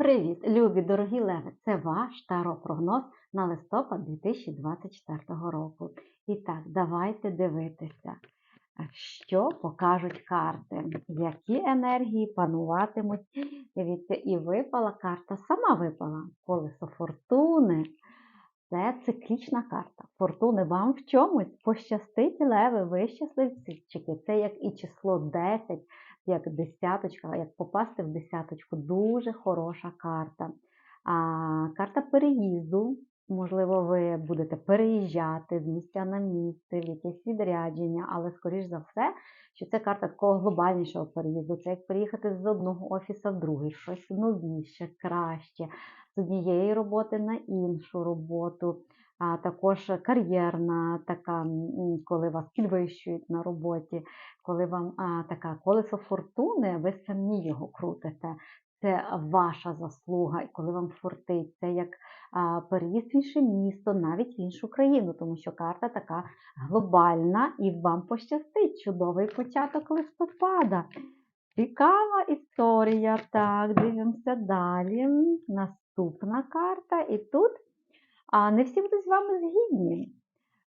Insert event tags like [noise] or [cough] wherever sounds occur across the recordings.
Привіт, любі дорогі леви! Це ваш таро-прогноз на листопад 2024 року. І так, давайте дивитися, що покажуть карти, які енергії пануватимуть. Дивіться, і випала карта, сама випала колесо фортуни. Це циклічна карта. Фортуни вам в чомусь пощастить леви, ви щасливчики. Це як і число 10, як десяточка, як попасти в десяточку. Дуже хороша карта. А, Карта переїзду. Можливо, ви будете переїжджати з місця на місце, в якесь відрядження, але, скоріш за все, що це карта такого глобальнішого переїзду. Це як переїхати з одного офісу в другий, щось новіше, краще, з однієї роботи на іншу роботу. А також кар'єрна, така, коли вас підвищують на роботі, коли вам а, така колесо фортуни, ви самі його крутите. Це ваша заслуга, і коли вам фортить, це як переїзд в інше місто, навіть в іншу країну, тому що карта така глобальна і вам пощастить чудовий початок листопада. Цікава історія. Так, дивимося далі. Наступна карта. І тут а, не всі будуть з вами згідні.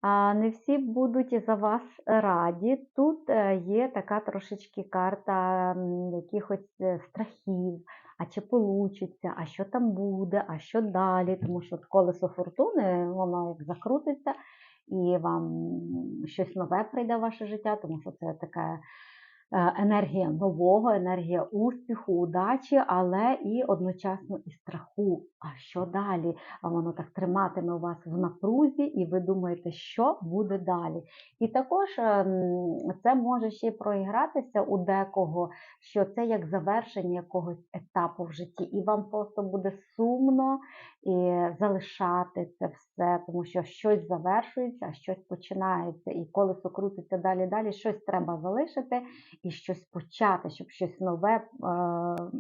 А, Не всі будуть за вас раді. Тут е, є така трошечки карта якихось е, страхів, а чи получиться, а що там буде, а що далі. Тому що колесо фортуни, воно як закрутиться, і вам щось нове прийде в ваше життя, тому що це така Е, енергія нового, енергія успіху, удачі, але і одночасно і страху. А що далі? А воно так триматиме вас в напрузі, і ви думаєте, що буде далі. І також ем, це може ще проігратися у декого, що це як завершення якогось етапу в житті, і вам просто буде сумно і залишати це все, тому що щось завершується, а щось починається, і колесо крутиться далі, далі, щось треба залишити і щось почати, щоб щось нове е,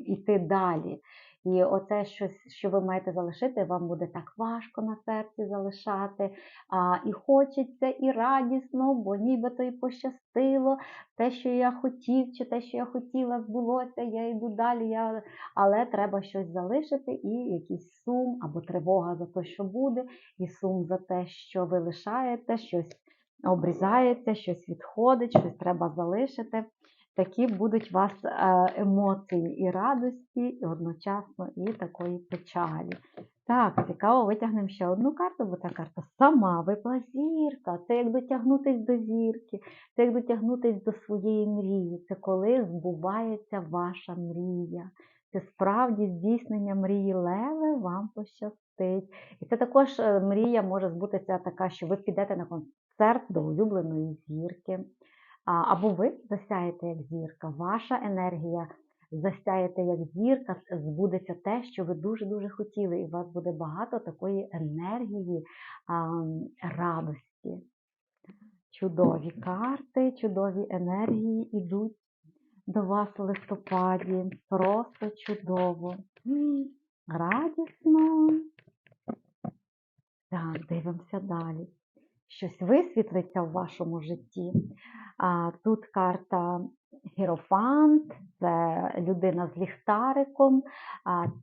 йти далі. І оце щось, що ви маєте залишити, вам буде так важко на серці залишати. А, І хочеться, і радісно, бо нібито і пощастило. Те, що я хотів, чи те, що я хотіла, збулося, я йду далі, я... але треба щось залишити, і якийсь сум або тривога за те, що буде, і сум за те, що ви лишаєте, щось обрізається, щось відходить, щось треба залишити такі будуть у вас е, емоції і радості, і одночасно і такої печалі. Так, цікаво, витягнемо ще одну карту, бо та карта сама випала зірка. Це як дотягнутися до зірки, це як дотягнутися до своєї мрії. Це коли збувається ваша мрія. Це справді здійснення мрії леви вам пощастить. І це також е, мрія може збутися така, що ви підете на концерт до улюбленої зірки. Або ви засяєте як зірка, ваша енергія засяєте як зірка, збудеться те, що ви дуже-дуже хотіли, і у вас буде багато такої енергії, радості. Чудові карти, чудові енергії йдуть до вас в листопаді. Просто чудово. Радісно. Так, дивимося далі. Щось висвітлиться в вашому житті. Тут карта Герофант, це людина з ліхтариком,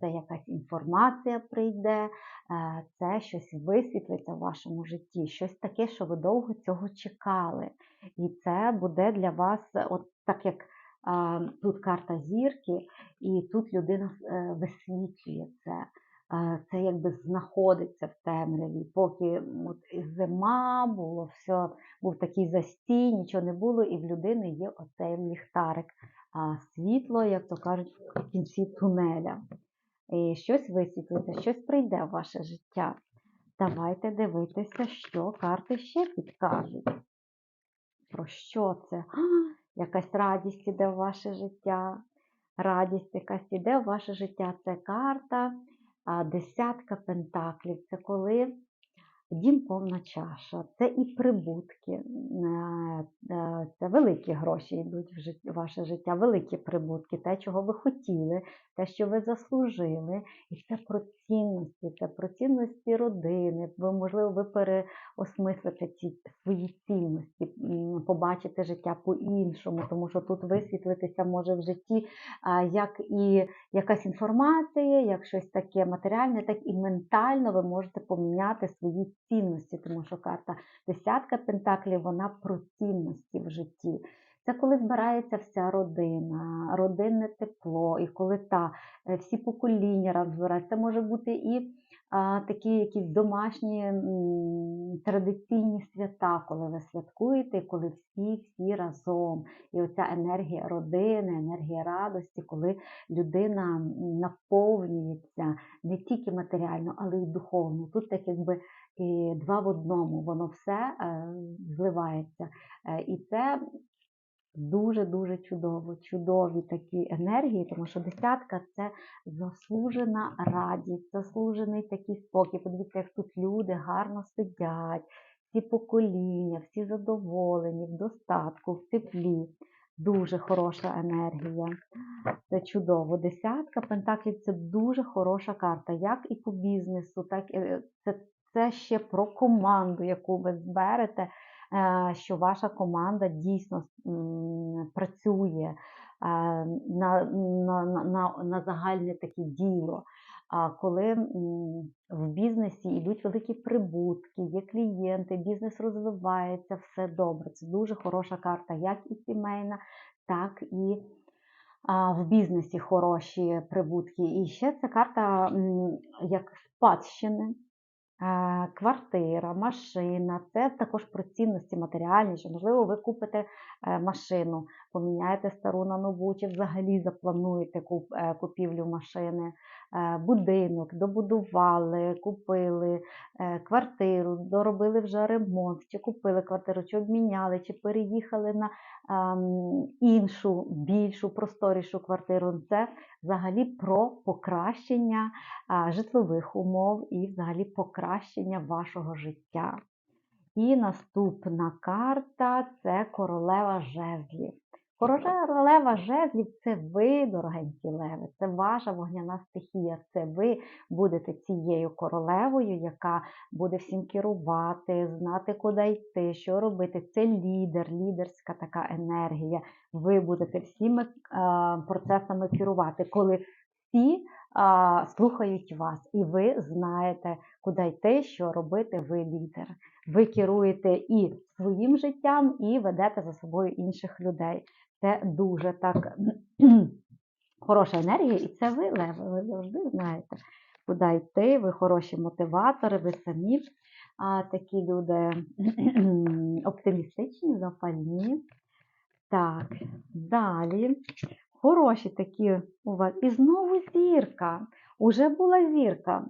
це якась інформація прийде, це щось висвітлиться в вашому житті, щось таке, що ви довго цього чекали. І це буде для вас, от так як тут карта зірки, і тут людина е, висвітлює це це якби знаходиться в темряві. Поки от, зима було, все, був такий застій, нічого не було, і в людини є оцей ліхтарик. Світло, як то кажуть, в кінці тунеля. І Щось висвітлиться, щось прийде в ваше життя. Давайте дивитися, що карти ще підкажуть. Про що це? А, якась радість іде в ваше життя. Радість якась іде в ваше життя. Це карта Десятка пентаклів це коли Дім повна чаша, це і прибутки, е, е, це великі гроші йдуть в жит- ваше життя, великі прибутки, те, чого ви хотіли, те, що ви заслужили. І це про цінності, це про цінності родини. Ви, можливо, ви переосмислите ці свої цінності, м, побачите життя по-іншому, тому що тут висвітлитися може в житті як і якась інформація, як щось таке матеріальне, так і ментально ви можете поміняти свої цінності, тому що карта десятка пентаклів вона про цінності в житті. Це коли збирається вся родина, родинне тепло, і коли та е, всі покоління разом збираються. Це може бути і а, такі якісь домашні м, традиційні свята, коли ви святкуєте, коли всі всі разом. І оця енергія родини, енергія радості, коли людина наповнюється не тільки матеріально, але й духовно. Тут так якби і два в одному, воно все е, зливається. Е, і це дуже-дуже чудово, чудові такі енергії, тому що десятка це заслужена радість, заслужений такий спокій. Подивіться, як тут люди гарно сидять, всі покоління, всі задоволені, в достатку, в теплі. Дуже хороша енергія. Це чудово. Десятка пентаклів це дуже хороша карта, як і по бізнесу, так і е, це, це ще про команду, яку ви зберете, що ваша команда дійсно працює е, на, на, на, на загальне таке діло. А коли в бізнесі йдуть великі прибутки, є клієнти, бізнес розвивається, все добре. Це дуже хороша карта, як і сімейна, так і в бізнесі хороші прибутки. І ще ця карта як спадщини. Квартира, машина, це також про цінності матеріальні, що, можливо, ви купите е, машину, поміняєте стару на нову, чи взагалі заплануєте е, купівлю машини, Е, будинок, добудували, купили е, квартиру, доробили вже ремонт, чи купили квартиру, чи обміняли, чи переїхали на ем, іншу, більшу, просторішу квартиру. Це взагалі про покращення житлових умов і взагалі покращення вашого життя. І наступна карта це королева жезлів. Королева жезлів це ви, дорогенькі леви, це ваша вогняна стихія. Це ви будете цією королевою, яка буде всім керувати, знати, куди йти, що робити. Це лідер, лідерська така енергія. Ви будете всіми е, процесами керувати, коли всі слухають вас, і ви знаєте, куди йти, що робити, ви лідер. Ви керуєте і своїм життям, і ведете за собою інших людей. Це дуже так [clears throat] хороша енергія, і це ви, Леви, ви завжди знаєте, куди йти, ви хороші мотиватори, ви самі а, такі люди [clears throat] оптимістичні, запальні. Так, далі. Хороші такі у вас. І знову зірка. Уже була зірка.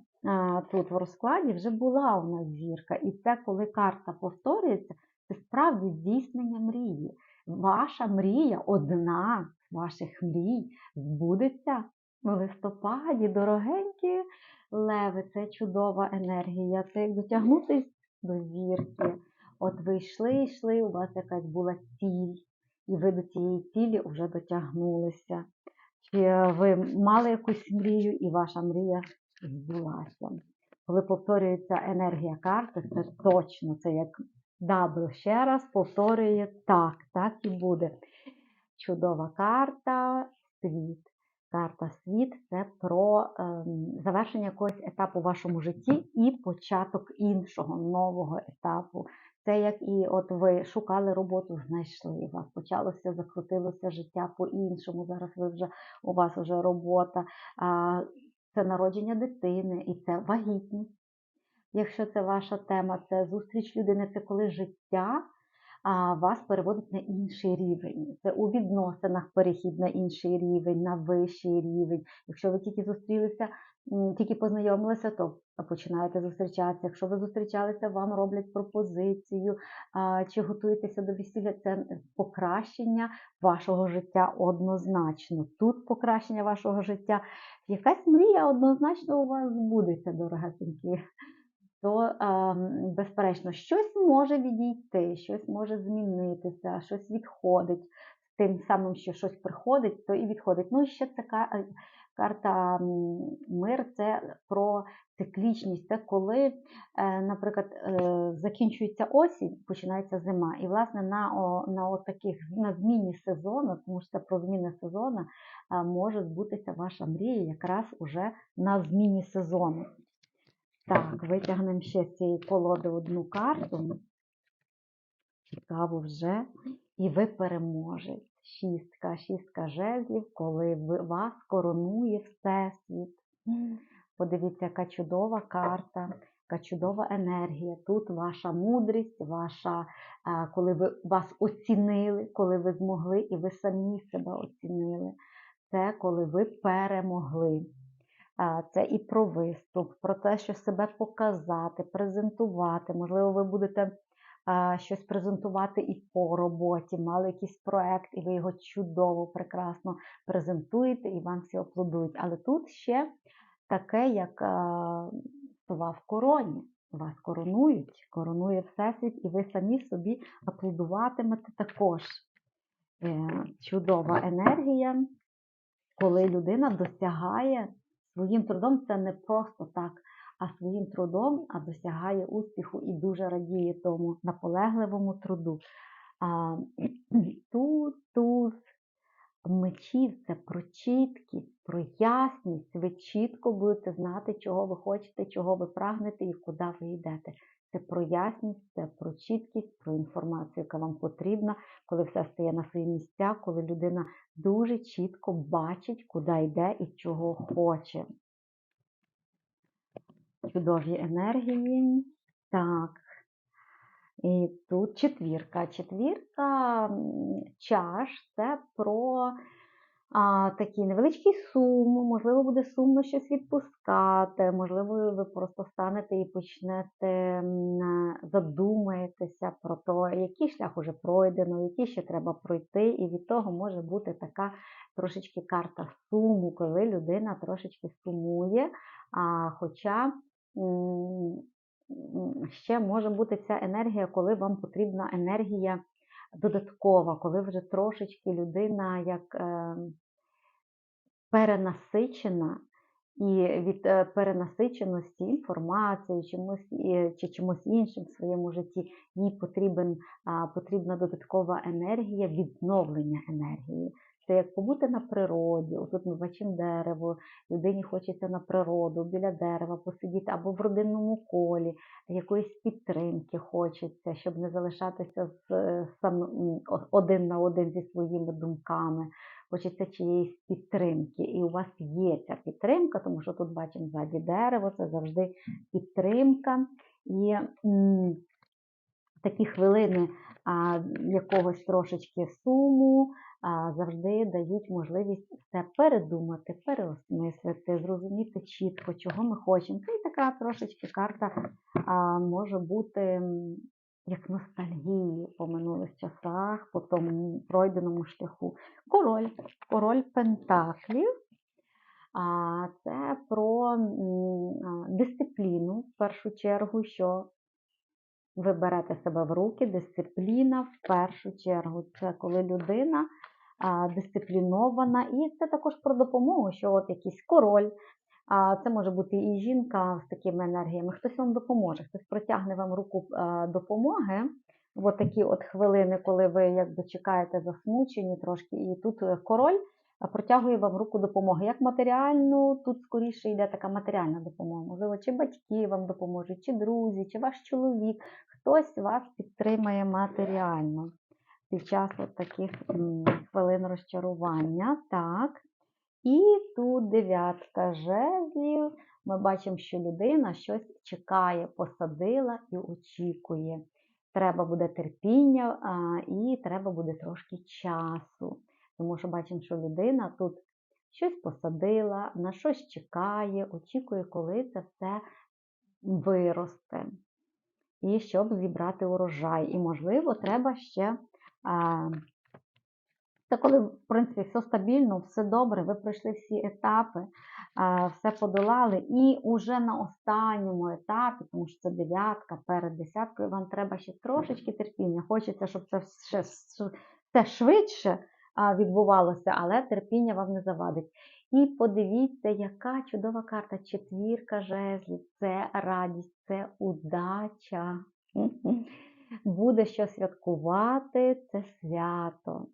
Тут в розкладі вже була у нас зірка. І це, коли карта повторюється, це справді здійснення мрії. Ваша мрія, одна з ваших мрій, збудеться в листопаді. Дорогенькі леви, це чудова енергія. Це як дотягнутися до зірки. От ви йшли, йшли, у вас якась була ціль і ви до цієї цілі вже дотягнулися. Чи ви мали якусь мрію, і ваша мрія збулася. Коли повторюється енергія карти, це точно, це як дабл ще раз повторює так, так і буде. Чудова карта, світ. Карта світ це про ем, завершення якогось етапу в вашому житті і початок іншого нового етапу. Це як і от ви шукали роботу, знайшли вас почалося, закрутилося життя по-іншому. Зараз ви вже у вас вже робота, а, це народження дитини і це вагітність. Якщо це ваша тема, це зустріч людини, це коли життя вас переводить на інший рівень. Це у відносинах перехід на інший рівень, на вищий рівень. Якщо ви тільки зустрілися, тільки познайомилися, то починаєте зустрічатися. Якщо ви зустрічалися, вам роблять пропозицію, чи готуєтеся до весілля, це покращення вашого життя однозначно. Тут покращення вашого життя. Якась мрія однозначно у вас збудеться, дорогесенькі. То, ем, безперечно, щось може відійти, щось може змінитися, щось відходить. З тим самим, що щось приходить, то і відходить. Ну і ще це е, карта мир, це про циклічність. Це коли, е, наприклад, е, закінчується осінь, починається зима. І, власне, на, на таких на зміні сезону, тому що це про зміни сезону, е, може збутися ваша мрія якраз уже на зміні сезону. Так, витягнемо ще з цієї колоди одну карту. Цікаво вже. І ви переможете. Шістка, шістка жезлів, коли вас коронує Всесвіт. Подивіться, яка чудова карта, яка чудова енергія. Тут ваша мудрість, ваша, коли ви вас оцінили, коли ви змогли, і ви самі себе оцінили. Це коли ви перемогли. Це і про виступ, про те, що себе показати, презентувати. Можливо, ви будете щось презентувати і по роботі, мали якийсь проект, і ви його чудово, прекрасно презентуєте, і вам всі аплодують. Але тут ще таке, як а, сова в короні. Вас коронують, коронує Всесвіт, і ви самі собі аплодуватимете також. Е, Чудова енергія, коли людина досягає своїм трудом, це не просто так, а своїм трудом досягає успіху і дуже радіє тому наполегливому труду. А, [clears throat] Тут, туз мечів це про чіткість, про ясність. Ви чітко будете знати, чого ви хочете, чого ви прагнете і куди ви йдете. Це про ясність, це про чіткість, про інформацію, яка вам потрібна, коли все стає на свої місця, коли людина дуже чітко бачить, куди йде і чого хоче. Чудові енергії. Так. І тут четвірка. Четвірка чаш це про а, такий невеличкий сум, можливо, буде сумно щось відпускати, можливо, ви просто станете і почнете задумаєтеся про те, який шлях уже пройдено, який ще треба пройти, і від того може бути така трошечки карта суму, коли людина трошечки сумує, а, хоча ще може бути ця енергія, коли вам потрібна енергія додаткова, коли вже трошечки людина як е, перенасичена, і від е, перенасиченості інформацією чимось, і- чи чимось іншим в своєму житті їй потрібен, потрібна додаткова енергія, відновлення енергії. Це як побути на природі, отут ми бачимо дерево, людині хочеться на природу, біля дерева посидіти або в родинному колі, якоїсь підтримки хочеться, щоб не залишатися з, е, сам, один на один зі своїми думками. Хочеться чиєїсь підтримки. І у вас є ця підтримка, тому що тут бачимо ззаді дерево, це завжди підтримка. І м, такі хвилини а, якогось трошечки суму завжди дають можливість все передумати, переосмислити, зрозуміти чітко, чого ми хочемо. Це і така трошечки карта а, може бути як ностальгії по минулих часах, по тому пройденому шляху. Король, король Пентаклів. А це про дисципліну в першу чергу, що ви берете себе в руки, дисципліна в першу чергу. Це коли людина дисциплінована, і це також про допомогу, що от якийсь король, це може бути і жінка з такими енергіями, хтось вам допоможе, хтось протягне вам руку допомоги. От такі от хвилини, коли ви якби чекаєте засмучені трошки, і тут е, король протягує вам руку допомоги. Як матеріальну, тут скоріше йде така матеріальна допомога. Можливо, чи батьки вам допоможуть, чи друзі, чи ваш чоловік. Хтось вас підтримає матеріально під час от таких хвилин розчарування. Так. І тут дев'ятка жезлів. Ми бачимо, що людина щось чекає, посадила і очікує. Треба буде терпіння і треба буде трошки часу. Тому що бачимо, що людина тут щось посадила, на щось чекає, очікує, коли це все виросте. І щоб зібрати урожай. І, можливо, треба ще. А, це коли, в принципі, все стабільно, все добре, ви пройшли всі етапи, все подолали. І уже на останньому етапі, тому що це дев'ятка перед десяткою, вам треба ще трошечки терпіння. Хочеться, щоб це все, все швидше відбувалося, але терпіння вам не завадить. І подивіться, яка чудова карта. Четвірка жезлів. Це радість, це удача. Буде що святкувати, це свято.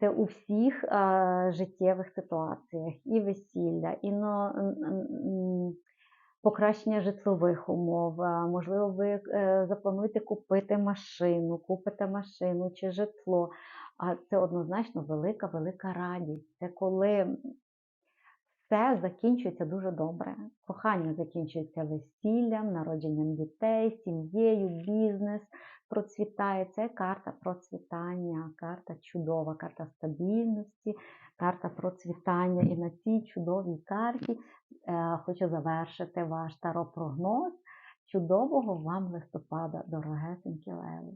Це у всіх а, життєвих ситуаціях, і весілля, і но, н- н- н- покращення житлових умов. Можливо, ви е, заплануєте купити машину, купите машину чи житло. А це однозначно велика, велика радість. Це коли все закінчується дуже добре. Кохання закінчується весіллям, народженням дітей, сім'єю, бізнес процвітає. Це карта процвітання, карта чудова, карта стабільності, карта процвітання. І на цій чудовій карті е, хочу завершити ваш таропрогноз. Чудового вам листопада, дорогесенькі леви!